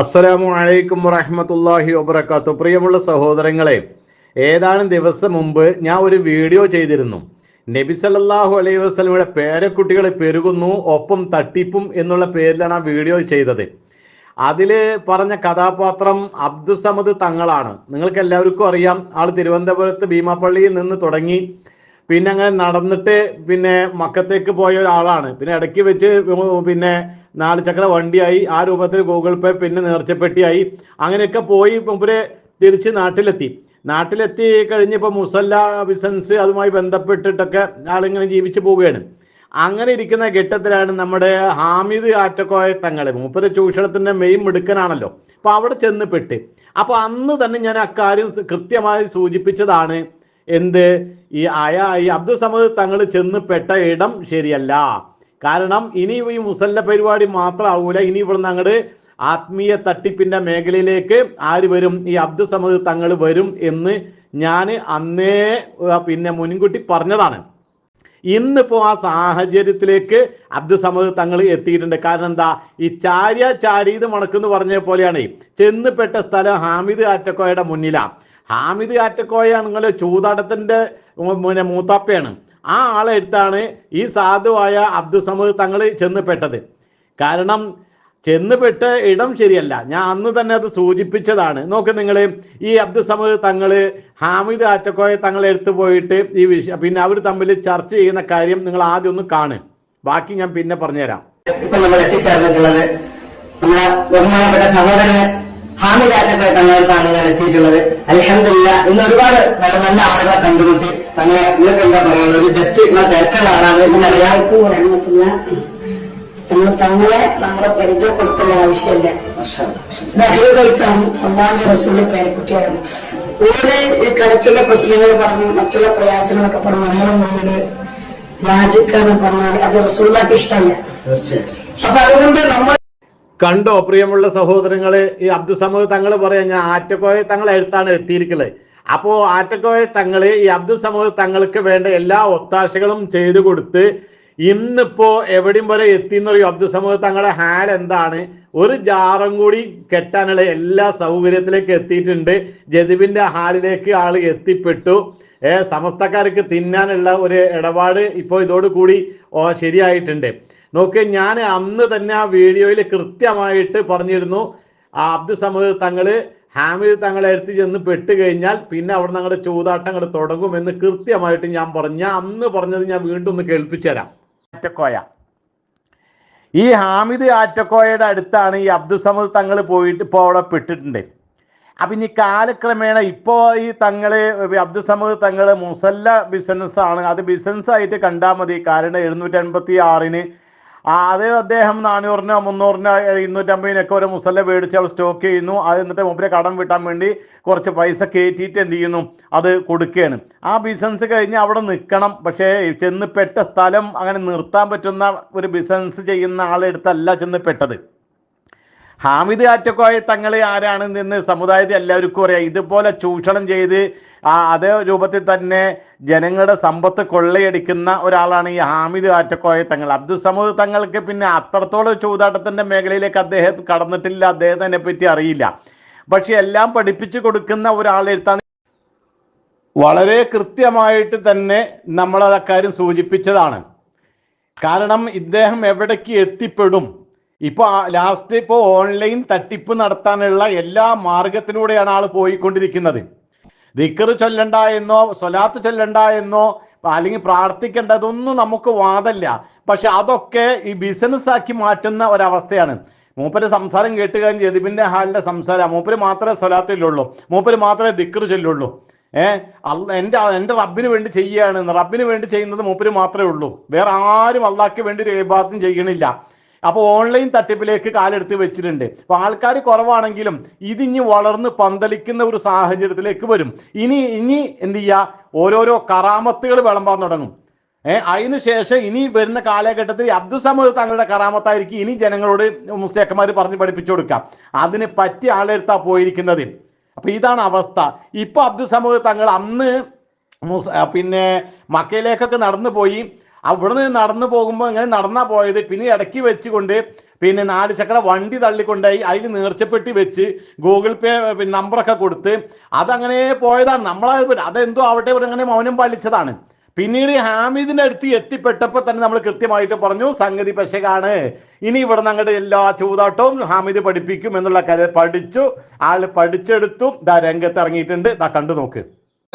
അസ്സലാമു അലൈക്കും വറഹ്മത്തുള്ളാഹി വബറകാത്തു. പ്രിയമുള്ള സഹോദരങ്ങളെ ഏതാനും ദിവസം മുമ്പ് ഞാൻ ഒരു വീഡിയോ ചെയ്തിരുന്നു. നബി സല്ലല്ലാഹു അലൈഹി വസല്ലമയുടെ പേരക്കുട്ടികൾ പെരുകുന്നു ഒപ്പം തട്ടിപ്പും എന്നുള്ള പേരിലാണ് ആ വീഡിയോ ചെയ്തത്. അതിൽ പറഞ്ഞ കഥാപാത്രം അബ്ദുസമദ് തങ്ങളാണ്. നിങ്ങൾക്ക് എല്ലാവർക്കും അറിയാം ആൾ തിരുവനന്തപുരത്ത് ഭീമാപ്പള്ളിയിൽ നിന്ന് തുടങ്ങി പിന്നെ അങ്ങനെ നടന്നിട്ട് പിന്നെ മക്കത്തേക്ക് പോയ ഒരാളാണ്. പിന്നെ ഇടയ്ക്ക് വെച്ച് പിന്നെ നാല് ചക്ര വണ്ടിയായി. ആ രൂപത്തിൽ ഗൂഗിൾ പേ പിന്നെ നേർച്ചപ്പെട്ടിയായി. അങ്ങനെയൊക്കെ പോയി മുമ്പേ തിരിച്ച് നാട്ടിലെത്തി. നാട്ടിലെത്തി കഴിഞ്ഞപ്പോൾ മുസല്ല ബിസിനസ് അതുമായി ബന്ധപ്പെട്ടിട്ടൊക്കെ ആളിങ്ങനെ ജീവിച്ചു പോവുകയാണ്. അങ്ങനെ ഇരിക്കുന്ന ഘട്ടത്തിലാണ് നമ്മുടെ ഹാമിദ് ആറ്റക്കോയ തങ്ങൾ മൂപ്പര് ചൂഷണത്തിന്റെ മെയിൻ മിടുക്കനാണല്ലോ. അപ്പൊ അവിടെ ചെന്ന് പെട്ട്. അപ്പൊ അന്ന് തന്നെ ഞാൻ അക്കാര്യം കൃത്യമായി സൂചിപ്പിച്ചതാണ്. എന്ത്? ഈ അയ ഈ അബ്ദുൽ സമദ് തങ്ങൾ ചെന്ന് പെട്ട ഇടം ശരിയല്ല. കാരണം ഇനി ഈ മുസല്ല പരിപാടി മാത്രമാവൂല ഇനി ഇവിടുന്ന് അങ്ങോട്ട് ആത്മീയ തട്ടിപ്പിന്റെ മേഖലയിലേക്ക് ആര് വരും? ഈ അബ്ദുൽ സമദ് തങ്ങൾ വരും എന്ന് ഞാൻ അന്നേ പിന്നെ മുൻകൂട്ടി പറഞ്ഞതാണ്. ഇന്നിപ്പോ ആ സാഹചര്യത്തിലേക്ക് അബ്ദുൽ സമദ് തങ്ങൾ എത്തിയിട്ടുണ്ട്. കാരണം എന്താ? ഈ ചാര്യ ചാരീത് മണക്കെന്ന് പറഞ്ഞ പോലെയാണ്. ചെന്ന് പെട്ട സ്ഥലം ഹാമിദ് ആറ്റക്കോയുടെ മുന്നിലാണ് ഹാമിദ് ആറ്റക്കോയ നിങ്ങൾ ചൂതാടത്തിന്റെ പിന്നെ മൂത്താപ്പയാണ്. ആ ആളെ അടുത്താണ് ഈ സാധുവായ അബ്ദുൽ സമദ് തങ്ങൾ ചെന്നുപെട്ടത്. കാരണം ചെന്നുപെട്ട ഇടം ശരിയല്ല. ഞാൻ അന്ന് തന്നെ അത് സൂചിപ്പിച്ചതാണ്. നോക്ക് നിങ്ങൾ ഈ അബ്ദുൽ സമദ് തങ്ങൾ ഹാമിദ് ആറ്റക്കോയ തങ്ങളെ എടുത്തു പോയിട്ട് ഈ വിഷയം പിന്നെ അവർ തമ്മിൽ ചർച്ച ചെയ്യുന്ന കാര്യം നിങ്ങൾ ആദ്യം ഒന്ന് കാണ് ബാക്കി ഞാൻ പിന്നെ പറഞ്ഞുതരാം. ഇപ്പൊ നമ്മൾ എത്തിച്ചേർന്നിട്ടുള്ളത് നമ്മളെ ബഹുമാനപ്പെട്ട സഹോദരൻ ഹാമിദാറ്റൊക്കെ തങ്ങളടുത്താണ് ഞാൻ എത്തിയിട്ടുള്ളത്. അലഹമില്ല ഇന്ന് ഒരുപാട് നല്ല നല്ല ആളുകളെ കണ്ടുമുട്ടി. തങ്ങളെ നിങ്ങൾക്ക് എന്താ പറയുന്നത് ഒരു ജസ്റ്റ് നിങ്ങളെ തിരക്കുള്ള ആളാണ്. വരണമെന്നില്ല നമ്മൾ തങ്ങളെ നമ്മളെ പരിചയപ്പെടുത്തേണ്ട ആവശ്യമില്ല. കഴിക്കാൻ ഒന്നാം റസൂലിന്റെ പേരക്കുട്ടിയാണ് ഓരോ ഈ കളിക്കുന്ന പ്രശ്നങ്ങൾ പറഞ്ഞു മറ്റുള്ള പ്രയാസങ്ങളൊക്കെ പറഞ്ഞു നമ്മളെ മുന്നിൽ യാചിക്കാന്ന് പറഞ്ഞാൽ അത് റസൂലിക്ക് ഇഷ്ടമല്ല. അപ്പൊ അതുകൊണ്ട് കണ്ടോ? പ്രിയമുള്ള സഹോദരങ്ങളെ ഈ അബ്ദുൽ സമദ് തങ്ങൾ പറയാം ഞാൻ ആറ്റക്കോയ തങ്ങൾ എഴുത്താണ് എത്തിയിരിക്കുന്നത് അപ്പോ ആറ്റക്കോയ തങ്ങൾ ഈ അബ്ദുൽ സമദ് തങ്ങൾക്ക് വേണ്ട എല്ലാ ഒത്താശകളും ചെയ്തു കൊടുത്ത് ഇന്നിപ്പോ എവിടെയും വരെ എത്തിയെന്നൊരു അബ്ദുൽ സമദ് തങ്ങളുടെ ഹാൽ എന്താണ്? ഒരു ജാറും കൂടി കെട്ടാനുള്ള എല്ലാ സൗകര്യത്തിലേക്ക് എത്തിയിട്ടുണ്ട്. ജതിവിന്റെ ഹാളിലേക്ക് ആൾ എത്തിപ്പെട്ടു. സമസ്തക്കാർക്ക് തിന്നാനുള്ള ഒരു ഇടപാട് ഇപ്പോൾ ഇതോടുകൂടി ശരിയായിട്ടുണ്ട്. നോക്ക് ഞാൻ അന്ന് തന്നെ ആ വീഡിയോയിൽ കൃത്യമായിട്ട് പറഞ്ഞിരുന്നു. ആ അബ്ദുൾ സമദ് തങ്ങൾ ഹാമിദ് തങ്ങളെ അടുത്ത് ചെന്ന് പെട്ട് കഴിഞ്ഞാൽ പിന്നെ അവിടെ നിന്ന് അങ്ങോട്ട് ചൂതാട്ടം തുടങ്ങും തുടങ്ങുമെന്ന് കൃത്യമായിട്ട് ഞാൻ പറഞ്ഞ. അന്ന് പറഞ്ഞത് ഞാൻ വീണ്ടും ഒന്ന് കേൾപ്പിച്ചു തരാം ആറ്റക്കോയ. ഈ ഹാമിദ് ആറ്റക്കോയയുടെ അടുത്താണ് ഈ അബ്ദുൾ സമദ് തങ്ങൾ പോയിട്ട് ഇപ്പോൾ അവിടെ പെട്ടിട്ടുണ്ട്. അപ്പൊ ഇനി കാലക്രമേണ ഇപ്പോ ഈ തങ്ങൾ അബ്ദുൾ സമദ് തങ്ങൾ മുസല്ല ബിസിനസ് ആണ്. അത് ബിസിനസ് ആയിട്ട് കണ്ടാൽ മതി. കാരണം എഴുന്നൂറ്റി അൻപത്തി ആറിന് ആ അത് അദ്ദേഹം നാനൂറിനോ മുന്നൂറിനോ ഇരുന്നൂറ്റമ്പതിനൊക്കെ ഒരു മുസല്ല മേടിച്ച് അവർ സ്റ്റോക്ക് ചെയ്യുന്നു. അത് എന്നിട്ട് മുമ്പിലെ കടം വിട്ടാൻ വേണ്ടി കുറച്ച് പൈസ കയറ്റിയിട്ട് എന്ത് ചെയ്യുന്നു? അത് കൊടുക്കുകയാണ്. ആ ബിസിനസ് കഴിഞ്ഞ് അവിടെ നിൽക്കണം. പക്ഷേ ചെന്ന് പെട്ട സ്ഥലം അങ്ങനെ നിർത്താൻ പറ്റുന്ന ഒരു ബിസിനസ് ചെയ്യുന്ന ആളെടുത്തല്ല ചെന്ന് പെട്ടത്. ഹാമിദ് ആറ്റക്കോയ തങ്ങളെ ആരാണ് നിന്ന് സമുദായത്തെ എല്ലാവർക്കും അറിയാം. ഇതുപോലെ ചൂഷണം ചെയ്ത് ആ അതേ രൂപത്തിൽ തന്നെ ജനങ്ങളുടെ സമ്പത്ത് കൊള്ളയടിക്കുന്ന ഒരാളാണ് ഈ ഹാമിദ് ആറ്റക്കോയ തങ്ങൾ. അബ്ദുൽ സമൂദ് തങ്ങൾക്ക് പിന്നെ അത്രത്തോളം ചൂതാട്ടത്തിന്റെ മേഖലയിലേക്ക് അദ്ദേഹം കടന്നിട്ടില്ല അദ്ദേഹത്തിനെ പറ്റി അറിയില്ല. പക്ഷെ എല്ലാം പഠിപ്പിച്ചു കൊടുക്കുന്ന ഒരാളെടുത്താണ് വളരെ കൃത്യമായിട്ട് തന്നെ നമ്മളത് അക്കാര്യം സൂചിപ്പിച്ചതാണ്. കാരണം ഇദ്ദേഹം എവിടേക്ക് എത്തിപ്പെടും? ഇപ്പൊ ലാസ്റ്റ് ഇപ്പോൾ ഓൺലൈൻ തട്ടിപ്പ് നടത്താനുള്ള എല്ലാ മാർഗത്തിലൂടെയാണ് ആൾ പോയിക്കൊണ്ടിരിക്കുന്നത്. ദിക്കറ് ചൊല്ലണ്ട എന്നോ സ്വലാത്ത് ചൊല്ലണ്ട എന്നോ അല്ലെങ്കിൽ പ്രാർത്ഥിക്കേണ്ട അതൊന്നും നമുക്ക് വാദല്ല പക്ഷെ അതൊക്കെ ഈ ബിസിനസ് ആക്കി മാറ്റുന്ന ഒരവസ്ഥയാണ്. മൂപ്പര് സംസാരം കേട്ട് കഴിഞ്ഞ് ജതിബിന്റെ ഹാലിന്റെ സംസാരം മൂപ്പര് മാത്രമേ സ്വലാത്തില്ലുള്ളൂ മൂപ്പര് മാത്രമേ ദിക്കർ ചൊല്ലുള്ളൂ. ഏഹ് എന്റെ എന്റെ റബ്ബിന് വേണ്ടി ചെയ്യാണ് റബ്ബിന് വേണ്ടി ചെയ്യുന്നത് മൂപ്പര് മാത്രമേ ഉള്ളൂ. വേറെ ആരും അള്ളാഹ്ക്ക് വേണ്ടി ഒരു ചെയ്യണില്ല. അപ്പോൾ ഓൺലൈൻ തട്ടിപ്പിലേക്ക് കാലെടുത്ത് വെച്ചിട്ടുണ്ട്. അപ്പോൾ ആൾക്കാർ കുറവാണെങ്കിലും ഇതിഞ്ഞ് വളർന്ന് പന്തലിക്കുന്ന ഒരു സാഹചര്യത്തിലേക്ക് വരും. ഇനി ഇനി എന്ത് ചെയ്യുക ഓരോരോ കറാമത്തുകൾ വിളമ്പാൻ തുടങ്ങും. ഏഹ് അതിനുശേഷം ഇനി വരുന്ന കാലഘട്ടത്തിൽ അബ്ദുൽ സമദ് തങ്ങളുടെ കറാമത്തായിരിക്കും ഇനി ജനങ്ങളോട് മുസ്ലിക്കന്മാർ പറഞ്ഞ് പഠിപ്പിച്ചു കൊടുക്കാം. അതിന് പറ്റി ആളെടുത്താ പോയിരിക്കുന്നത്. അപ്പൊ ഇതാണ് അവസ്ഥ. ഇപ്പൊ അബ്ദുൽ സമദ് തങ്ങൾ അന്ന് പിന്നെ മക്കയിലേക്കൊക്കെ നടന്നു പോയി അവിടുന്ന് നടന്നു പോകുമ്പോൾ ഇങ്ങനെ നടന്നാ പോയത്. പിന്നെ ഇടയ്ക്ക് വെച്ചുകൊണ്ട് പിന്നെ നാല് ചക്ര വണ്ടി തള്ളിക്കൊണ്ടായി അതിൽ നേർച്ചപ്പെട്ടി വെച്ച് ഗൂഗിൾ പേ നമ്പറൊക്കെ കൊടുത്ത് അതങ്ങനെ പോയതാണ്. നമ്മളത് അതെന്തോ ആവട്ടെ അങ്ങനെ മൗനം പാലിച്ചതാണ്. പിന്നീട് ഹാമിദിന്റെ അടുത്ത് എത്തിപ്പെട്ടപ്പോൾ തന്നെ നമ്മൾ കൃത്യമായിട്ട് പറഞ്ഞു സംഗതി പശകാണ്. ഇനി ഇവിടെ നിന്ന് അങ്ങോട്ട് എല്ലാ ചൂതാട്ടവും ഹാമിദ് പഠിപ്പിക്കും എന്നുള്ള കഥ പഠിച്ചു. ആൾ പഠിച്ചെടുത്തു. ദാ രംഗത്ത് ഇറങ്ങിയിട്ടുണ്ട്. ദാ കണ്ടു നോക്ക്.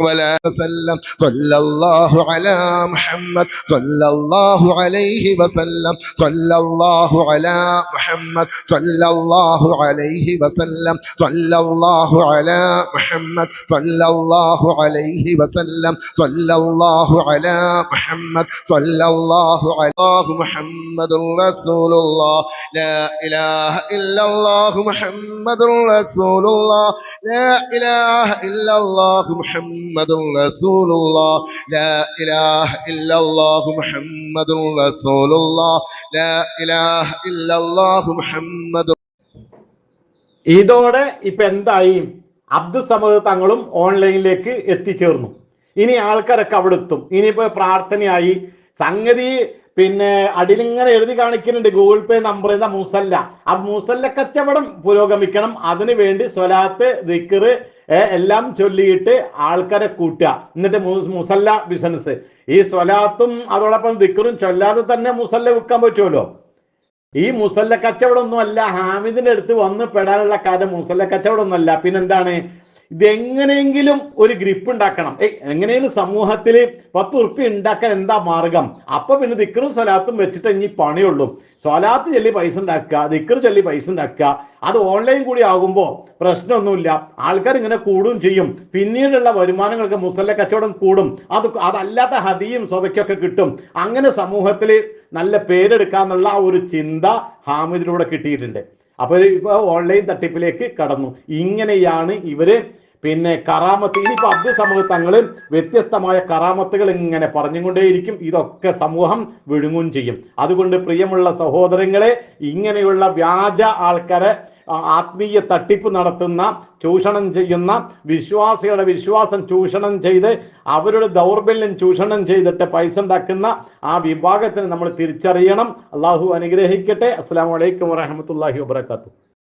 ولا وسلم. صلى الله على محمد. صلى الله عليه وسلم. صلى الله على محمد. صلى الله عليه وسلم. صلى الله على محمد. صلى الله عليه وسلم. صلى الله على محمد. صلى الله على محمد رسول الله. لا إله إلا الله محمد رسول الله. لا إله إلا الله محمد رسول الله لا إله إلا الله محمد رسول الله لا إله إلا الله محمد ഇതോടെ ഇപ്പൊ എന്തായി അബ്ദുൽ സമദ് തങ്ങളും ഓൺലൈനിലേക്ക് എത്തിച്ചേർന്നു ഇനി ആൾക്കാരൊക്കെ അവിടെ എത്തും ഇനിയിപ്പോ പ്രാർത്ഥനയായി സംഗതി പിന്നെ അടിലിങ്ങനെ എഴുതി കാണിക്കുന്നുണ്ട് ഗൂഗിൾ പേ നമ്പർ എന്ന മുസല്ല ആ മുസല്ല കച്ചവടം പുരോഗമിക്കണം അതിനു വേണ്ടി സ്വലാത്ത് ദിക്കറ് എല്ലാം ചൊല്ലിയിട്ട് ആൾക്കാരെ കൂട്ടുക. എന്നിട്ട് മുസല്ല ബിസിനസ് ഈ സ്വലാത്തും അതോടൊപ്പം ദിക്കറും ചൊല്ലാതെ തന്നെ മുസല്ല വിൽക്കാൻ പറ്റുമല്ലോ? ഈ മുസല്ല കച്ചവടം ഒന്നും അല്ല ഹാമിദിന്റെ അടുത്ത് വന്ന് പെടാനുള്ള കാര്യം മുസല്ല കച്ചവടം ഒന്നും അല്ല പിന്നെന്താണ് ഇതെങ്ങനെയെങ്കിലും ഒരു ഗ്രിപ്പ് ഉണ്ടാക്കണം. എങ്ങനെയെങ്കിലും സമൂഹത്തിൽ പത്ത് ഉറുപ്പ്യ ഉണ്ടാക്കാൻ എന്താ മാർഗം? അപ്പൊ പിന്നെ ദിക്കറും സ്വലാത്തും വെച്ചിട്ട് ഇനി പണിയുള്ളൂ. സ്വലാത്ത് ചൊല്ലി പൈസ ഉണ്ടാക്കുക ദിക്കർ ചൊല്ലി പൈസ ഉണ്ടാക്കുക. അത് ഓൺലൈൻ കൂടി ആകുമ്പോൾ പ്രശ്നമൊന്നുമില്ല. ആൾക്കാർ ഇങ്ങനെ കൂടും ചെയ്യും. പിന്നീടുള്ള വരുമാനങ്ങൾക്ക് മുസല്ല കച്ചവടം കൂടും. അത് അതല്ലാത്ത ഹതിയും സ്വതയ്ക്കൊക്കെ കിട്ടും. അങ്ങനെ സമൂഹത്തിൽ നല്ല പേരെടുക്കാന്നുള്ള ഒരു ചിന്ത ഹാമിദിലൂടെ കിട്ടിയിട്ടുണ്ട്. അപ്പോൾ ഇപ്പൊ ഓൺലൈൻ തട്ടിപ്പിലേക്ക് കടന്നു. ഇങ്ങനെയാണ് ഇവർ പിന്നെ കറാമത്ത് ഇനിയിപ്പോ അബ്ദു തങ്ങൾ വ്യത്യസ്തമായ കറാമത്തുകൾ ഇങ്ങനെ പറഞ്ഞുകൊണ്ടേയിരിക്കും. ഇതൊക്കെ സമൂഹം വിഴുങ്ങും ചെയ്യും. അതുകൊണ്ട് പ്രിയമുള്ള സഹോദരങ്ങളെ ഇങ്ങനെയുള്ള വ്യാജ ആൾക്കാരെ ആത്മീയ തട്ടിപ്പ് നടത്തുന്ന ചൂഷണം ചെയ്യുന്ന വിശ്വാസികളുടെ വിശ്വാസം ചൂഷണം ചെയ്ത് അവരുടെ ദൗർബല്യം ചൂഷണം ചെയ്തിട്ട് പൈസ ഉണ്ടാക്കുന്ന ആ വിഭാഗത്തിന് നമ്മൾ തിരിച്ചറിയണം. അള്ളാഹു അനുഗ്രഹിക്കട്ടെ. അസ്സാം വലൈക്കും വാഹമത്തല്ലാഹി വാബർക്കാത്തു